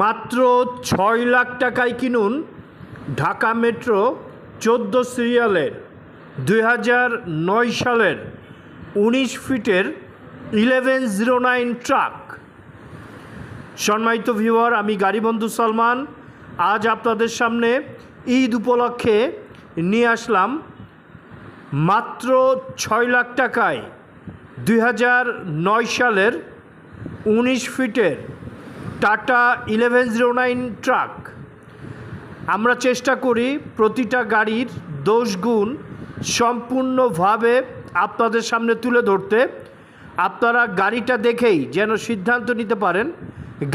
মাত্র ছয় লাখ টাকায় কিনুন ঢাকা মেট্রো চোদ্দ সিরিয়ালের দুই হাজার নয় সালের উনিশ ফিটের ইলেভেন জিরো নাইন ট্রাক। সম্মানিত ভিউয়ার, আমি গাড়িবন্ধু সালমান। আজ আপনাদের সামনে ঈদ উপলক্ষে নিয়ে আসলাম মাত্র ছয় লাখ টাকায় দুই হাজার নয় সালের উনিশ ফিটের Tata eleven zero nine truck. আমরা চেষ্টা করি প্রতিটা গাড়ির দোষ গুণ সম্পূর্ণভাবে আপনাদের সামনে তুলে ধরতে। আপনারা গাড়িটা দেখেই যেন সিদ্ধান্ত নিতে পারেন,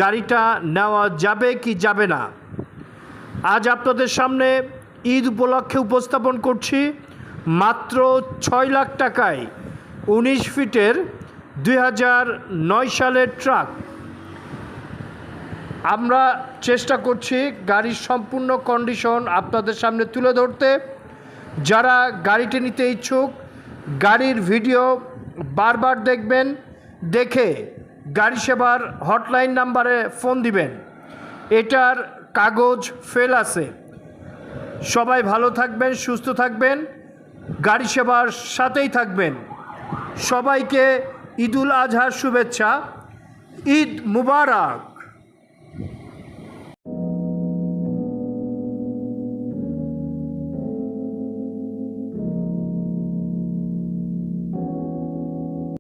গাড়িটা নেওয়া যাবে কি যাবে না। আজ আপনাদের সামনে ঈদ উপলক্ষে উপস্থাপন করছি মাত্র ছয় লাখ টাকায় উনিশ ফিটের দুই হাজার নয় সালের ট্রাক। আমরা চেষ্টা করছি গাড়ির সম্পূর্ণ কন্ডিশন আপনাদের সামনে তুলে ধরতে। যারা গাড়িটি নিতে ইচ্ছুক, গাড়ির ভিডিও বারবার দেখবেন, দেখে গাড়ি সেবার হটলাইন নাম্বারে ফোন দিবেন। এটার কাগজ ফেল আছে। সবাই ভালো থাকবেন, সুস্থ থাকবেন, গাড়ি সেবার সাথেই থাকবেন। সবাইকে ঈদুল আজহার শুভেচ্ছা, ঈদ মুবারক।